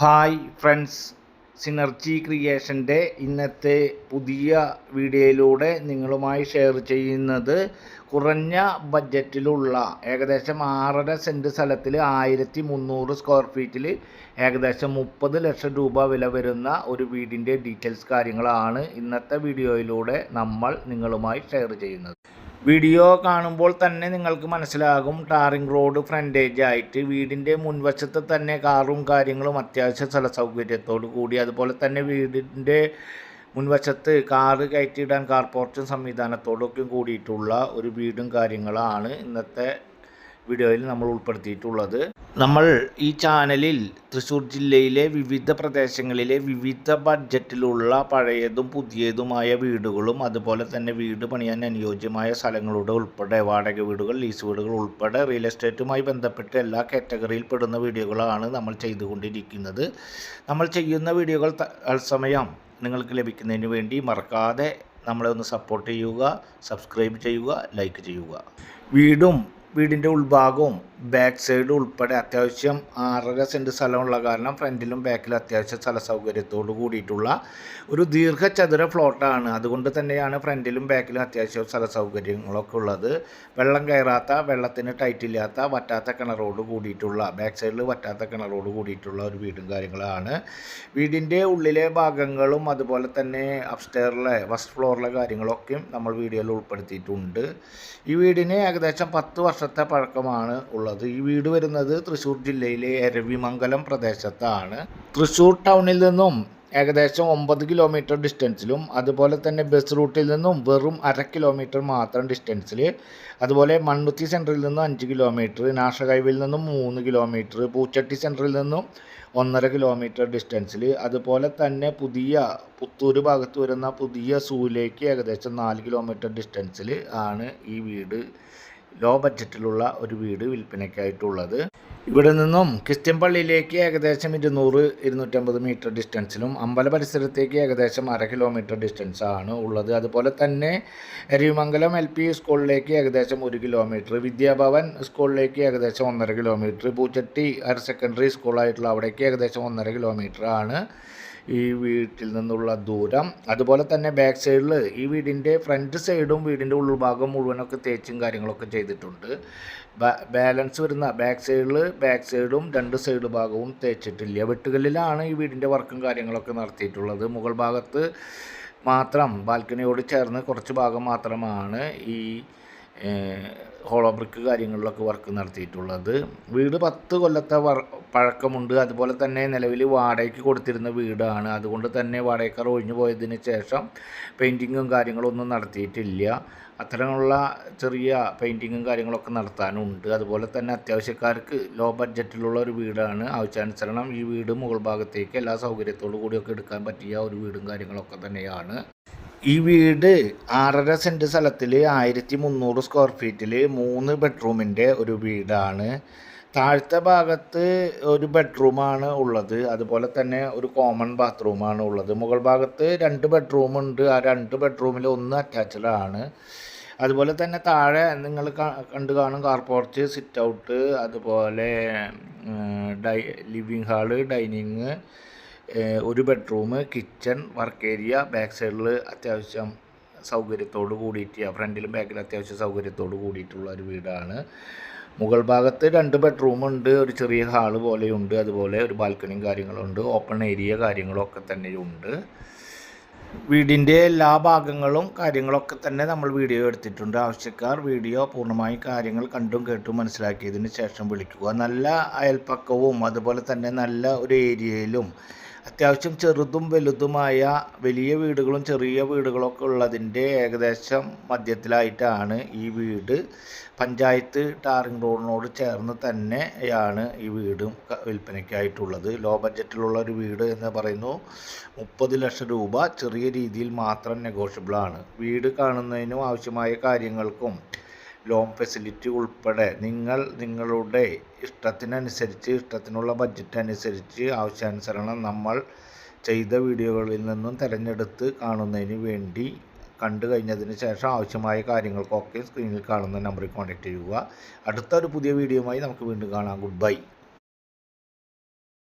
Hi friends. Synergy ക്രിയേഷന്റെ ഇന്നത്തെ പുതിയ വീഡിയോയിലൂടെ നിങ്ങളുമായി ഷെയർ ചെയ്യുന്നത് കുറഞ്ഞ ബഡ്ജറ്റിലുള്ള ഏകദേശം ആറര സെന്റ് സ്ഥലത്തിൽ ആയിരത്തി മുന്നൂറ് സ്ക്വയർ ഫീറ്റിൽ ഏകദേശം മുപ്പത് ലക്ഷം രൂപ വില വരുന്ന ഒരു വീടിന്റെ ഡീറ്റെയിൽസ് കാര്യങ്ങളാണ് ഇന്നത്തെ വീഡിയോയിലൂടെ നമ്മൾ നിങ്ങളുമായി ഷെയർ ചെയ്യുന്നത്. വീഡിയോ കാണുമ്പോൾ തന്നെ നിങ്ങൾക്ക് മനസ്സിലാകും. ടാറിംഗ് റോഡ് ഫ്രണ്ടേജ് ആയിട്ട് വീടിന്റെ മുൻവശത്ത് തന്നെ കാറും കാര്യങ്ങളും അത്യാവശ്യ സ്ഥല സൗകര്യത്തോടു കൂടി. അതുപോലെ തന്നെ വീടിന്റെ മുൻവശത്ത് കാറ് കയറ്റിയിടാൻ കാർ പോർച്ചും സംവിധാനത്തോടൊക്കെ കൂടിയിട്ടുള്ള ഒരു വീടും കാര്യങ്ങളാണ് ഇന്നത്തെ വീഡിയോയിൽ നമ്മൾ ഉൾപ്പെടുത്തിയിട്ടുള്ളത്. നമ്മൾ ഈ ചാനലിൽ തൃശ്ശൂർ ജില്ലയിലെ വിവിധ പ്രദേശങ്ങളിലെ വിവിധ ബഡ്ജറ്റിലുള്ള പഴയതും പുതിയതുമായ വീടുകളും അതുപോലെ തന്നെ വീട് പണിയാൻ അനുയോജ്യമായ സ്ഥലങ്ങളുടെ ഉൾപ്പെടെ വാടക വീടുകൾ ലീസ് വീടുകൾ ഉൾപ്പെടെ റിയൽ എസ്റ്റേറ്റുമായി ബന്ധപ്പെട്ട് എല്ലാ കാറ്റഗറിയിൽ പെടുന്ന വീഡിയോകളാണ് നമ്മൾ ചെയ്തുകൊണ്ടിരിക്കുന്നത്. നമ്മൾ ചെയ്യുന്ന വീഡിയോകൾ തത്സമയം നിങ്ങൾക്ക് ലഭിക്കുന്നതിന് വേണ്ടി മറക്കാതെ നമ്മളെ ഒന്ന് സപ്പോർട്ട് ചെയ്യുക സബ്സ്ക്രൈബ് ചെയ്യുക ലൈക്ക് ചെയ്യുക. വീടും വീടിന്റെ ഉൾഭാഗവും ബാക്ക് സൈഡ് ഉൾപ്പെടെ അത്യാവശ്യം ആറര സെന്റ് സ്ഥലമുള്ള കാരണം ഫ്രണ്ടിലും ബാക്കിലും അത്യാവശ്യം സ്ഥല സൗകര്യത്തോട് കൂടിയിട്ടുള്ള ഒരു ദീർഘചതുര ഫ്ലോട്ടാണ് അതുകൊണ്ട് തന്നെയാണ് ഫ്രണ്ടിലും ബാക്കിലും അത്യാവശ്യം സ്ഥല സൗകര്യങ്ങളൊക്കെ ഉള്ളത്. വെള്ളം കയറാത്ത വെള്ളത്തിന് ടൈറ്റില്ലാത്ത വറ്റാത്ത കിണറോട് കൂടിയിട്ടുള്ള ബാക്ക് സൈഡിൽ വറ്റാത്ത കിണറോട് കൂടിയിട്ടുള്ള ഒരു വീടും കാര്യങ്ങളാണ്. വീടിന്റെ ഉള്ളിലെ ഭാഗങ്ങളും അതുപോലെ തന്നെ അപ്സ്റ്റെയറിലെ ഫസ്റ്റ് ഫ്ലോറിലെ കാര്യങ്ങളൊക്കെയും നമ്മൾ വീഡിയോയിൽ ഉൾപ്പെടുത്തിയിട്ടുണ്ട്. ഈ വീടിന് ഏകദേശം പത്ത് വർഷത്തെ പഴക്കമാണ് ഉള്ളത്. ഈ വീട് വരുന്നത് തൃശ്ശൂർ ജില്ലയിലെ അരവിമംഗലം പ്രദേശത്താണ്. തൃശ്ശൂർ ടൗണിൽ നിന്നും ഏകദേശം ഒമ്പത് കിലോമീറ്റർ ഡിസ്റ്റൻസിലും അതുപോലെ തന്നെ ബസ് റൂട്ടിൽ നിന്നും വെറും അര കിലോമീറ്റർ മാത്രം ഡിസ്റ്റൻസിൽ അതുപോലെ മണ്ണുത്തി സെന്ററിൽ നിന്നും അഞ്ച് കിലോമീറ്റർ നാഷകൈവിൽ നിന്നും മൂന്ന് കിലോമീറ്റർ പൂച്ചട്ടി സെന്ററിൽ നിന്നും ഒന്നര കിലോമീറ്റർ ഡിസ്റ്റൻസിൽ അതുപോലെ തന്നെ പുതിയ പുത്തൂർ ഭാഗത്ത് വരുന്ന പുതിയ സൂയിലേക്ക് ഏകദേശം നാല് കിലോമീറ്റർ ഡിസ്റ്റൻസിൽ ആണ് ഈ വീട് ലോ ബഡ്ജറ്റിലുള്ള ഒരു വീട് വിൽപ്പനയ്ക്കായിട്ടുള്ളത്. ഇവിടെ നിന്നും ക്രിസ്ത്യൻ പള്ളിയിലേക്ക് ഏകദേശം ഇരുന്നൂറ് ഇരുന്നൂറ്റമ്പത് മീറ്റർ ഡിസ്റ്റൻസിലും അമ്പല പരിസരത്തേക്ക് ഏകദേശം അര കിലോമീറ്റർ ഡിസ്റ്റൻസാണ് ഉള്ളത്. അതുപോലെ തന്നെ എരിമംഗലം എൽ പി സ്കൂളിലേക്ക് ഏകദേശം ഒരു കിലോമീറ്റർ വിദ്യാഭവൻ സ്കൂളിലേക്ക് ഏകദേശം ഒന്നര കിലോമീറ്റർ പൂച്ചട്ടി ഹയർ സെക്കൻഡറി സ്കൂളായിട്ടുള്ള അവിടേക്ക് ഏകദേശം ഒന്നര കിലോമീറ്റർ ആണ്. ഈ വീട്ടിൽ നിന്നുള്ള ദൂരം. അതുപോലെ തന്നെ ബാക്ക് സൈഡിൽ ഈ വീടിന്റെ ഫ്രണ്ട് സൈഡും വീടിന്റെ ഉൾഭാഗം മുഴുവനൊക്കെ തേച്ചും കാര്യങ്ങളൊക്കെ ചെയ്തിട്ടുണ്ട്. ബാലൻസ് വരുന്ന ബാക്ക് സൈഡിൽ ബാക്ക് സൈഡും രണ്ട് സൈഡ് ഭാഗവും തേച്ചിട്ടില്ല. വെട്ടുകല്ലിലാണ് ഈ വീടിന്റെ വർക്കും കാര്യങ്ങളൊക്കെ നടത്തിയിട്ടുള്ളത്. മുകൾ ഭാഗത്ത് മാത്രം ബാൽക്കണിയോട് ചേർന്ന് കുറച്ച് ഭാഗം മാത്രമാണ് ഈ ഹോളോ ബ്രിക്ക് കാര്യങ്ങളിലൊക്കെ വർക്ക് നടത്തിയിട്ടുള്ളത്. വീട് പത്ത് കൊല്ലത്തെ വർ പഴക്കമുണ്ട്. അതുപോലെ തന്നെ നിലവിൽ വാടകയ്ക്ക് കൊടുത്തിരുന്ന വീടാണ്. അതുകൊണ്ട് തന്നെ വാടകക്കാർ ഒഴിഞ്ഞു പോയതിന് ശേഷം പെയിന്റിങ്ങും കാര്യങ്ങളൊന്നും നടത്തിയിട്ടില്ല. അത്തരമുള്ള ചെറിയ പെയിന്റിങ്ങും കാര്യങ്ങളൊക്കെ നടത്താനുണ്ട്. അതുപോലെ തന്നെ അത്യാവശ്യക്കാർക്ക് ലോ ബഡ്ജറ്റിലുള്ള ഒരു വീടാണ്. ആവശ്യാനുസരണം ഈ വീട് മുകൾ ഭാഗത്തേക്ക് എല്ലാ സൗകര്യത്തോടു കൂടിയൊക്കെ എടുക്കാൻ പറ്റിയ ഒരു വീടും കാര്യങ്ങളൊക്കെ തന്നെയാണ്. ഈ വീട് ആറര സെന്റ് സ്ഥലത്തിൽ ആയിരത്തി മുന്നൂറ് സ്ക്വയർ ഫീറ്റിൽ മൂന്ന് ബെഡ്റൂമിന്റെ ഒരു വീടാണ്. താഴത്തെ ഭാഗത്ത് ഒരു ബെഡ്റൂമാണ് ഉള്ളത്. അതുപോലെ തന്നെ ഒരു കോമൺ ബാത്റൂമാണ് ഉള്ളത്. മുകൾ ഭാഗത്ത് രണ്ട് ബെഡ്റൂമുണ്ട് ആ രണ്ട് ബെഡ്റൂമിൽ ഒന്ന് അറ്റാച്ച്ഡ് ആണ്. അതുപോലെ തന്നെ താഴെ നിങ്ങൾ കണ്ടു കാണും കാർ പോർച്ച് സിറ്റ് ഔട്ട് അതുപോലെ ഡൈ ലിവിങ് ഹാൾ ഡൈനിങ് ഒരു bedroom kitchen work area back സൈഡിൽ അത്യാവശ്യം സൗകര്യത്തോട് കൂടിയിട്ട് ഫ്രണ്ടിലും ബാക്കിലും അത്യാവശ്യം സൗകര്യത്തോട് കൂടിയിട്ടുള്ള ഒരു വീടാണ്. മുകൾ ഭാഗത്ത് രണ്ട് ബെഡ്റൂം ഉണ്ട് ഒരു ചെറിയ ഹാൾ പോലെയുണ്ട് അതുപോലെ ഒരു ബാൽക്കണിയും കാര്യങ്ങളുണ്ട് ഓപ്പൺ ഏരിയ കാര്യങ്ങളൊക്കെ തന്നെയുണ്ട്. വീടിന്റെ എല്ലാ ഭാഗങ്ങളും കാര്യങ്ങളൊക്കെ തന്നെ നമ്മൾ വീഡിയോ എടുത്തിട്ടുണ്ട്. ആവശ്യക്കാർ വീഡിയോ പൂർണമായി കാര്യങ്ങൾ കണ്ടും കേട്ടും മനസ്സിലാക്കിയതിന് ശേഷം വിളിക്കുക. നല്ല അയൽപ്പക്കവും അതുപോലെ തന്നെ നല്ല ഒരു ഏരിയയിലും അത്യാവശ്യം ചെറുതും വലുതുമായ വലിയ വീടുകളും ചെറിയ വീടുകളൊക്കെ ഉള്ളതിന്റെ ഏകദേശം മധ്യത്തിലായിട്ടാണ് ഈ വീട്. പഞ്ചായത്ത് ടാറിംഗ് റോഡിനോട് ചേർന്ന് തന്നെയാണ് ഈ വീടും വിൽപ്പനയ്ക്കായിട്ടുള്ളത്. ലോ ബഡ്ജറ്റിലുള്ള ഒരു വീട് എന്ന് പറയുന്നു മുപ്പത് ലക്ഷം രൂപ. ചെറിയ രീതിയിൽ മാത്രം നെഗോഷ്യബിളാണ്. വീട് കാണുന്നതിനും ആവശ്യമായ കാര്യങ്ങൾക്കും ലോൺ ഫെസിലിറ്റി ഉൾപ്പെടെ നിങ്ങൾ നിങ്ങളുടെ ഇഷ്ടത്തിനനുസരിച്ച് ഇഷ്ടത്തിനുള്ള ബഡ്ജറ്റ് അനുസരിച്ച് ആവശ്യാനുസരണം നമ്മൾ ചെയ്ത വീഡിയോകളിൽ നിന്നും തിരഞ്ഞെടുത്ത് കാണുന്നതിന് വേണ്ടി കണ്ടു കഴിഞ്ഞതിന് ശേഷം ആവശ്യമായ കാര്യങ്ങൾക്കൊക്കെ സ്ക്രീനിൽ കാണുന്ന നമ്പറിൽ കോൺടാക്റ്റ് ചെയ്യുക. അടുത്തൊരു പുതിയ വീഡിയോയുമായി നമുക്ക് വീണ്ടും കാണാം. Good bye